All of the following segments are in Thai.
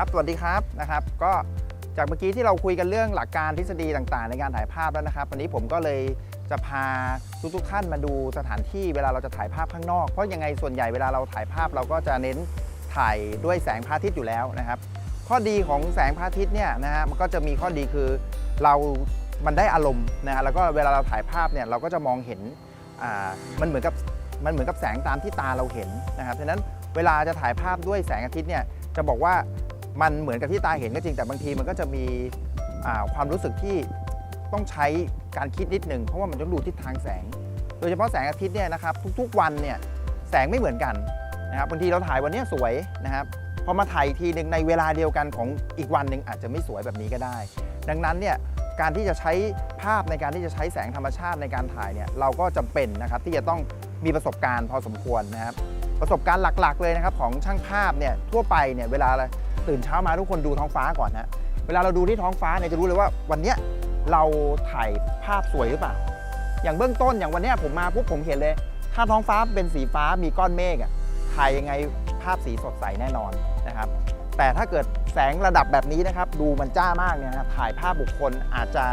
ครับสวัสดีครับนะครับ ก็จากเมื่อกี้ที่เราคุยกันเรื่องหลักการทฤษฎีต่างๆ ในการถ่ายภาพแล้วนะครับ วันนี้ผมก็เลยจะพาทุกๆท่านมาดูสถานที่เวลาเราจะถ่ายภาพข้างนอก เพราะยังไงส่วนใหญ่เวลาเราถ่ายภาพเราก็จะเน้นถ่ายด้วยแสงพระอาทิตย์อยู่แล้วนะครับ ข้อดีของแสงพระอาทิตย์เนี่ยนะฮะมันก็จะมีข้อดีคือเรา มันได้อารมณ์นะฮะแล้วก็เวลาเราถ่ายภาพเนี่ยเราก็จะมองเห็นอ่ามันเหมือนกับมันเหมือนกับแสงตามที่ตาเราเห็นนะครับฉะนั้นเวลาจะถ่ายภาพด้วยแสงอาทิตย์เนี่ยจะบอกว่า มันเหมือนกับที่ตาเห็นก็จริงแต่บางทีมันก็จะมีความรู้สึกที่ต้องใช้การคิดนิดหนึ่งเพราะว่ามันต้องดูทิศทางแสง โดยเฉพาะแสงอาทิตย์เนี่ยนะครับทุกๆวันเนี่ยแสงไม่เหมือนกันนะครับบางทีเราถ่ายวันนี้สวยนะครับพอมาถ่ายทีหนึ่งในเวลาเดียวกันของอีกวันหนึ่งอาจจะไม่สวยแบบนี้ก็ได้ ดังนั้นเนี่ยการที่จะใช้ภาพในการที่จะใช้แสงธรรมชาติในการถ่ายเนี่ยเราก็จำเป็นนะครับที่จะต้องมีประสบการณ์พอสมควรนะครับประสบการณ์หลักๆเลยนะครับของช่างภาพเนี่ยทั่วไปเนี่ยเวลา ตื่นเช้ามาทุกคนดูท้องฟ้าก่อนนะเวลาเราดูที่ท้องฟ้าเนี่ยจะรู้เลยว่าวันเนี้ยเราถ่ายภาพสวยหรือเปล่า อย่างเบื้องต้นอย่างวันเนี้ยผมมาปุ๊บผมเห็นเลย ถ้าท้องฟ้าเป็นสีฟ้ามีก้อนเมฆอะถ่ายยังไงภาพสีสดใสแน่นอนนะครับ แต่ถ้าเกิดแสงระดับแบบนี้นะครับ ดูมันจ้ามากเนี่ยนะครับถ่ายภาพบุคคลอาจจะ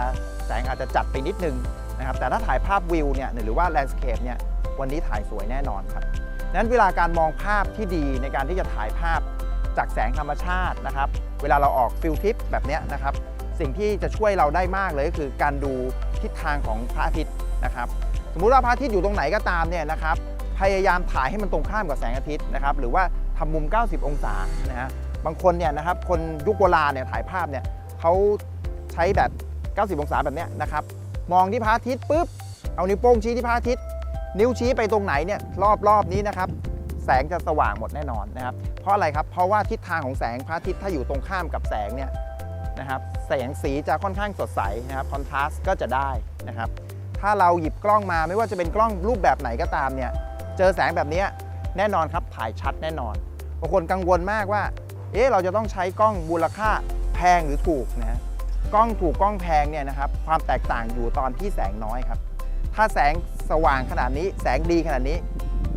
แสงอาจจะจัดไปนิดนึงนะครับแต่ถ้าถ่ายภาพวิวเนี่ยหรือว่าแลนด์สเคปเนี่ยวันนี้ถ่ายสวยแน่นอนครับนั้นเวลาการมองภาพที่ดีในการที่จะถ่ายภาพ จากแสงธรรมชาตินะครับ เวลาเราออกฟิลทิปแบบนี้นะครับ สิ่งที่จะช่วยเราได้มากเลยก็คือการดูทิศทางของพระอาทิตย์นะครับ สมมุติว่าพระอาทิตย์อยู่ตรงไหนก็ตามเนี่ยนะครับ พยายามถ่ายให้มันตรงข้ามกับแสงอาทิตย์นะครับ หรือว่าทำมุม 90 องศานะฮะบางคนเนี่ยนะครับคนยุคโบราณเนี่ยถ่ายภาพเนี่ยเขาใช้แบบ 90 องศาแบบนี้นะครับ มองที่พระอาทิตย์ปุ๊บเอานิ้วโป้งชี้ที่พระอาทิตย์ นิ้วชี้ไปตรงไหนเนี่ยรอบรอบนี้นะครับ แสงจะสว่างหมดแน่นอนนะครับ เพราะอะไรครับ เพราะว่าทิศทางของแสงพระอาทิตย์ถ้าอยู่ตรงข้ามกับแสงเนี่ยนะครับ แสงสีจะค่อนข้างสดใสนะครับคอนทราสต์ก็จะได้นะครับ ถ้าเราหยิบกล้องมาไม่ว่าจะเป็นกล้องรูปแบบไหนก็ตามเนี่ย เจอแสงแบบนี้แน่นอนครับถ่ายชัดแน่นอนบางคนกังวลมากว่า เอ๊ะเราจะต้องใช้กล้องมูลค่าแพงหรือถูกนะกล้องถูกกล้องแพงเนี่ยนะครับความแตกต่างอยู่ตอนที่แสงน้อยครับ ถ้าแสงสว่างขนาดนี้แสงดีขนาดนี้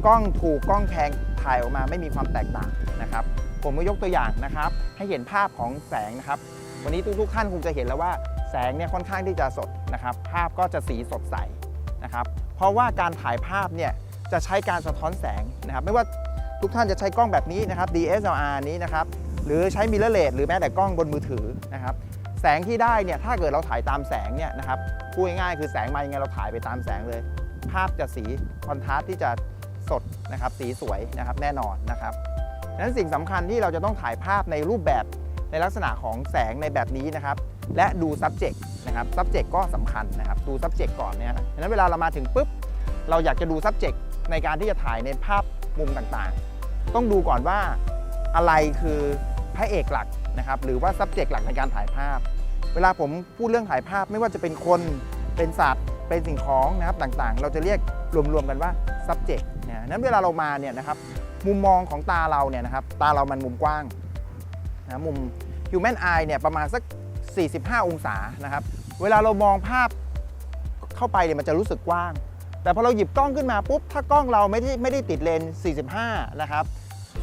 กล้องถูกกล้องแพงถ่ายออกมาไม่มีความแตกต่างนะครับ ผมก็ยกตัวอย่างนะครับ ให้เห็นภาพของแสงนะครับ วันนี้ทุกๆท่านคงจะเห็นแล้วว่าแสงเนี่ยค่อนข้างที่จะสดนะครับ ภาพก็จะสีสดใสนะครับ เพราะว่าการถ่ายภาพเนี่ยจะใช้การสะท้อนแสงนะครับ ไม่ว่าทุกท่านจะใช้กล้องแบบนี้นะครับ DSLR นี้นะครับ หรือใช้มิเรอร์เลสหรือแม้แต่กล้องบนมือถือนะครับ แสงที่ได้เนี่ยถ้าเกิดเราถ่ายตามแสงเนี่ยนะครับพูดง่ายๆคือแสงมายังไงเราถ่ายไปตามแสงเลย ภาพจะสีคอนทราสต์ที่จะ สดนะครับสีสวยนะครับแน่นอนนะครับดังนั้นสิ่งสำคัญที่เราจะต้องถ่ายภาพในรูปแบบในลักษณะของแสงในแบบนี้นะครับ และดู subject นะครับ subject ก็สำคัญนะครับดู subject ก่อนเนี่ยดังนั้นเวลาเรามาถึงปุ๊บเราอยากจะดู subject ในการที่จะถ่ายในภาพมุมต่างๆ ต้องดูก่อนว่าอะไรคือพระเอกหลักนะครับหรือว่า subject หลักในการถ่ายภาพ เวลาผมพูดเรื่องถ่ายภาพไม่ว่าจะเป็นคนเป็นสัตว์ เป็นสิ่งของนะครับต่างๆ เราจะเรียกรวมๆกันว่า subject นั้นเวลาเรามาเนี่ยนะครับมุมมองของตาเราเนี่ยนะครับตาเรามันมุมกว้างนะมุม human eye เนี่ยประมาณสัก 45 องศานะครับเวลาเรามองภาพเข้าไปเนี่ยมันจะรู้สึกกว้าง แต่พอเราหยิบกล้องขึ้นมาปุ๊บถ้ากล้องเราไม่ได้ไม่ได้ติดเลนส์45 นะครับ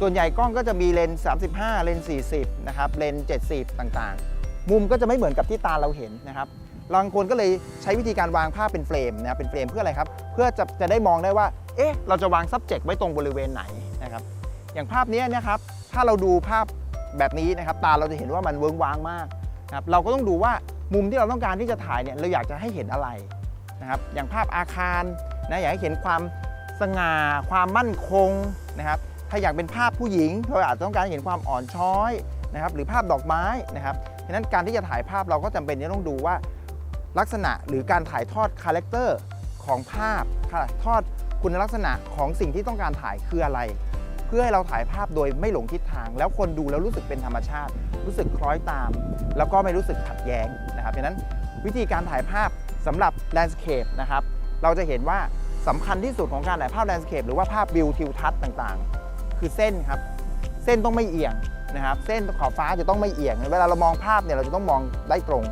ส่วนใหญ่กล้องก็จะมีเลนส์35 เลนส์40 นะครับ เลนส์70 ต่างๆ มุมก็จะไม่เหมือนกับที่ตาเราเห็นนะครับบางคนก็เลยใช้วิธีการวางภาพเป็นเฟรมนะเป็นเฟรมเพื่ออะไรครับ เพื่อจะจะได้มองได้ว่า เอ๊ะเราจะวาง subject ไว้ตรงบริเวณไหนนะครับ อย่างภาพนี้นะครับ ถ้าเราดูภาพแบบนี้นะครับ ตาเราจะเห็นว่ามันเวิ้งว้างมากนะครับเราก็ต้องดูว่ามุมที่เราต้องการที่จะถ่ายเนี่ยเราอยากจะให้เห็นอะไรนะครับ อย่างภาพอาคารนะอยากให้เห็นความสง่า ความมั่นคงนะครับ ถ้าอยากเป็นภาพผู้หญิงเราอาจจะต้องการให้เห็นความอ่อนช้อยนะครับ หรือภาพดอกไม้นะครับฉะนั้นการที่จะถ่ายภาพเราก็จำเป็นที่ต้องดูว่าลักษณะหรือการถ่ายทอดคาแรคเตอร์ของภาพถ่ายทอด คุณลักษณะของสิ่งที่ต้องการถ่ายคืออะไร เพื่อให้เราถ่ายภาพโดยไม่หลงทิศทาง แล้วคนดูแล้วรู้สึกเป็นธรรมชาติ รู้สึกคล้อยตาม แล้วก็ไม่รู้สึกขัดแย้งนะครับดังนั้นวิธีการถ่ายภาพสำหรับแลนด์สเคปนะครับเราจะเห็นว่าสำคัญที่สุดของการถ่ายภาพแลนด์สเคปหรือว่าภาพวิวทิวทัศน์ต่างๆ คือเส้นครับเส้นต้องไม่เอียงนะครับเส้นขอบฟ้าจะต้องไม่เอียง เวลาเรามองภาพเนี่ยเราจะต้องมองได้ตรง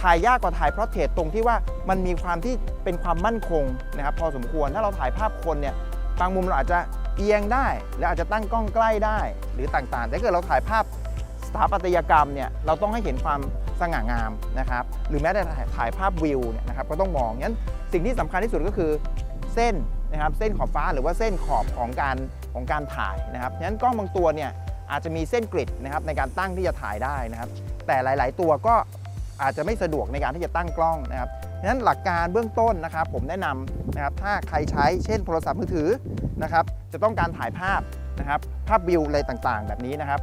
ถ่ายยากกว่าถ่ายพรอเทรตตรงที่ว่ามันมีความที่เป็นความมั่นคงนะครับพอสมควรถ้าเราถ่ายภาพคนเนี่ยบางมุมเราอาจจะเอียงได้ และอาจจะตั้งกล้องใกล้ได้หรือต่างๆแต่ถ้าเกิดเราถ่ายภาพสถาปัตยกรรมเนี่ยเราต้องให้เห็นความสง่างามนะครับหรือแม้แต่ถ่ายภาพวิวเนี่ยนะครับก็ต้องมองงั้นสิ่งที่สำคัญที่สุดก็คือเส้นนะครับเส้นขอบฟ้าหรือว่าเส้นขอบของการของการถ่ายนะครับงั้นกล้องบางตัวเนี่ยอาจจะมีเส้นกริดนะครับในการตั้งที่จะถ่ายได้นะครับ แต่หลาย ๆ ตัวก็ อาจจะไม่สะดวกในการที่จะตั้งกล้องนะครับฉะนั้นหลักการเบื้องต้นนะครับ ผมแนะนำนะครับถ้าใครใช้เช่นโทรศัพท์มือถือนะครับ จะต้องการถ่ายภาพนะครับภาพวิวอะไรต่างๆ แบบนี้นะครับ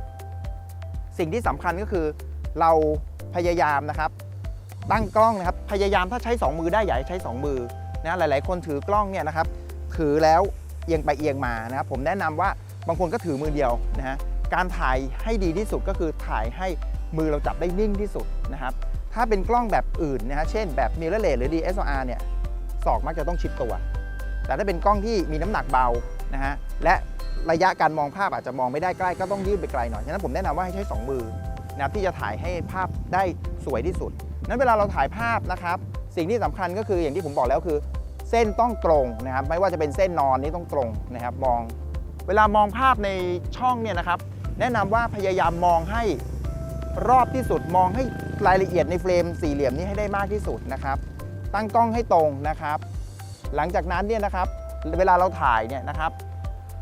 สิ่งที่สำคัญก็คือเราพยายามนะครับ ตั้งกล้องนะครับพยายามถ้าใช้ 2 มือได้อย่าให้ใช้ 2 มือนะหลายๆ คนถือกล้องเนี่ยนะครับถือแล้วเอียงไปเอียงมานะครับผมแนะนำว่าบางคนก็ถือมือเดียวนะฮะการถ่ายให้ดีที่สุดก็คือถ่ายให้มือเราจับได้นิ่งที่สุดนะครับ ถ้าเป็นกล้องแบบอื่นนะฮะเช่นแบบ mirrorless หรือ DSLR เนี่ยศอกมักจะต้องชิดตัว แต่ถ้าเป็นกล้องที่มีน้ำหนักเบานะฮะและระยะการมองภาพอาจจะมองไม่ได้ใกล้ก็ต้องยืดไปไกลหน่อยฉะนั้นผมแนะนำว่าให้ใช้ 2 มือนะครับที่จะถ่ายให้ภาพได้สวยที่สุด นั้นเวลาเราถ่ายภาพนะครับ สิ่งที่สำคัญก็คืออย่างที่ผมบอกแล้วคือ เส้นต้องตรงนะครับ ไม่ว่าจะเป็นเส้นนอนนี่ต้องตรงนะครับ มอง เวลามองภาพในช่องเนี่ยนะครับ แนะนำว่าพยายามมองให้ รอบที่สุดมองให้รายละเอียดในเฟรมสี่เหลี่ยมนี้ให้ได้มากที่สุดนะครับ ตั้งกล้องให้ตรงนะครับ หลังจากนั้นเนี่ยนะครับเวลาเราถ่ายเนี่ยนะครับ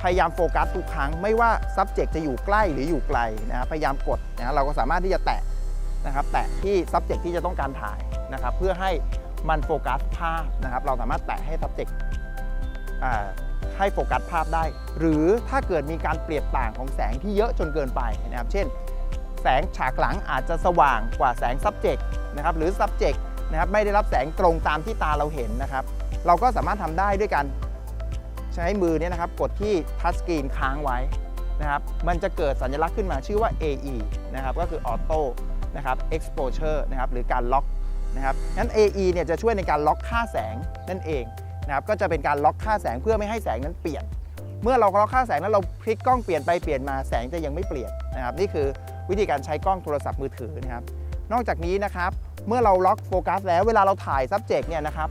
พยายามโฟกัสทุกครั้ง ไม่ว่า subject จะอยู่ใกล้หรืออยู่ไกลนะครับพยายามกดนะเราก็สามารถที่จะแตะนะครับแตะที่ subject ที่จะต้องการถ่ายนะครับ เพื่อให้มันโฟกัสภาพนะครับ เราสามารถแตะให้ subject ให้โฟกัสภาพได้ หรือถ้าเกิดมีการเปลี่ยนต่างของแสงที่เยอะจนเกินไปนะครับ เช่น แสงฉากหลังอาจจะสว่างกว่าแสง subject นะครับหรือ subject นะครับไม่ได้รับแสงตรงตามที่ตาเราเห็นนะครับ เราก็สามารถทำได้ด้วยการใช้มือเนี่ยนะครับกดที่ทัชสกรีนค้างไว้นะครับมันจะเกิดสัญลักษณ์ขึ้นมาชื่อว่า AE นะครับก็คือ Auto นะครับ Exposure นะครับหรือการล็อกนะครับงั้น AE เนี่ยจะช่วยในการล็อกค่าแสงนั่นเองนะครับก็จะเป็นการล็อกค่าแสงเพื่อไม่ให้แสงนั้นเปลี่ยน เมื่อเราล็อกค่าแสงแล้วเราพลิกกล้องเปลี่ยนไปเปลี่ยนมาแสงจะยังไม่เปลี่ยนนะครับนี่คือ วิธีการใช้กล้องโทรศัพท์มือถือนะครับนอกจากนี้นะครับเมื่อเราล็อกโฟกัสแล้วเวลาเราถ่าย subject เนี่ยนะครับ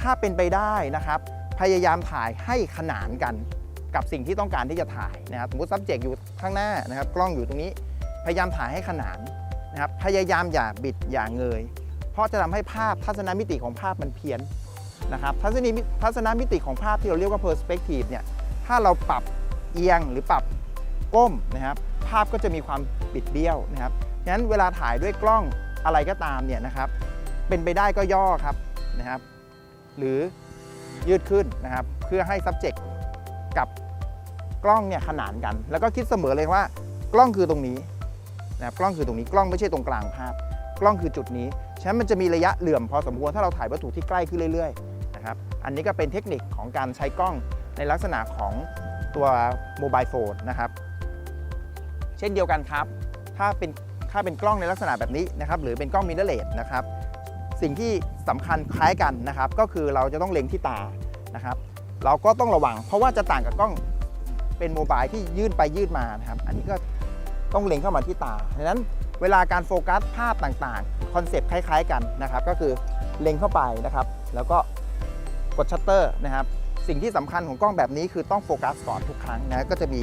ถ้าเป็นไปได้นะครับ พยายามถ่ายให้ขนานกันกับสิ่งที่ต้องการที่จะถ่ายนะครับสมมติ subject อยู่ข้างหน้านะครับ กล้องอยู่ตรงนี้ พยายามถ่ายให้ขนานนะครับพยายามอย่าบิดอย่าเงย เพราะจะทำให้ภาพทัศนมิติของภาพมันเพี้ยนนะครับทัศนีมิทัศนมิติของภาพที่เราเรียกว่า perspective เนี่ยถ้าเราปรับเอียงหรือปรับ ก้มนะครับ ภาพก็จะมีความบิดเบี้ยวนะครับงั้นเวลาถ่ายด้วยกล้องอะไรก็ตามเนี่ยนะครับ เป็นไปได้ก็ย่อครับนะครับ หรือยืดขึ้นนะครับ เพื่อให้ subject กับกล้องเนี่ยขนานกัน แล้วก็คิดเสมอเลยว่ากล้องคือตรงนี้นะครับกล้องคือตรงนี้กล้องไม่ใช่ตรงกลางภาพ กล้องคือจุดนี้ฉะนั้นมันจะมีระยะเหลื่อมพอสมควรถ้าเราถ่ายวัตถุที่ใกล้ขึ้นเรื่อยๆนะครับอันนี้ก็เป็นเทคนิคของการใช้กล้องในลักษณะของตัวโมบายโฟนนะครับ ช่นเดียวกันครับ ถ้าเป็นถ้าเป็นกล้องในลักษณะแบบนี้นะครับ หรือเป็นกล้องมิเรเลสนะครับ สิ่งที่สำคัญคล้ายกันนะครับ ก็คือเราจะต้องเล็งที่ตานะครับ เราก็ต้องระวัง เพราะว่าจะต่างกับกล้องเป็นโมบายที่ยื่นไปยื่นมานะครับ อันนี้ก็ต้องเล็งเข้ามาที่ตาดังนั้นเวลาการโฟกัสภาพต่างๆคอนเซปต์คล้ายๆกันนะครับ ก็คือเล็งเข้าไปนะครับ แล้วก็กดชัตเตอร์นะครับ สิ่งที่สำคัญของกล้องแบบนี้คือต้องโฟกัสก่อนทุกครั้งนะก็จะมี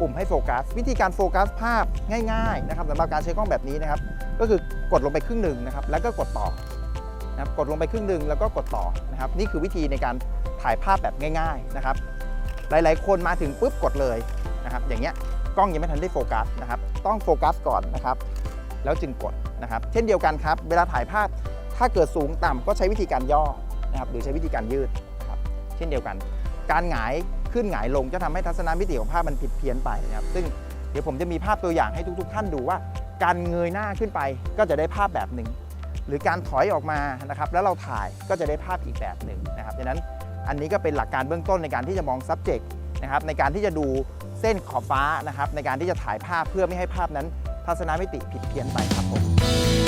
ปุ่มให้โฟกัสวิธีการโฟกัสภาพง่ายๆนะครับสำหรับการใช้กล้องแบบนี้นะครับ ก็คือกดลงไปครึ่งหนึ่งนะครับ แล้วก็กดต่อนะครับกดลงไปครึ่งหนึ่งแล้วก็กดต่อนะครับ นี่คือวิธีในการถ่ายภาพแบบง่าย ๆนะครับ หลายๆ คนมาถึงปุ๊บกดเลยนะครับ อย่างเงี้ยกล้องยังไม่ทันได้โฟกัสนะครับ ต้องโฟกัสก่อนนะครับ แล้วจึงกดนะครับ เช่นเดียวกันครับ เวลาถ่ายภาพถ้าเกิดสูงต่ำก็ใช้วิธีการย่อนะครับ หรือใช้วิธีการยืดนะครับ เช่นเดียวกัน การหงาย ขึ้นหงายลงจะทำให้ทัศนมิติของภาพมันผิดเพี้ยนไปนะครับซึ่งเดี๋ยวผมจะมีภาพตัวอย่างให้ทุก ๆ ท่านดูว่า การเงยหน้าขึ้นไปก็จะได้ภาพแบบหนึ่งหรือการถอยออกมานะครับแล้วเราถ่ายก็จะได้ภาพอีกแบบหนึ่งนะครับดังนั้นอันนี้ก็เป็นหลักการเบื้องต้นในการที่จะมอง subject นะครับในการที่จะดูเส้นขอบฟ้านะครับในการที่จะถ่ายภาพเพื่อไม่ให้ภาพนั้นทัศนมิติผิดเพี้ยนไปครับผม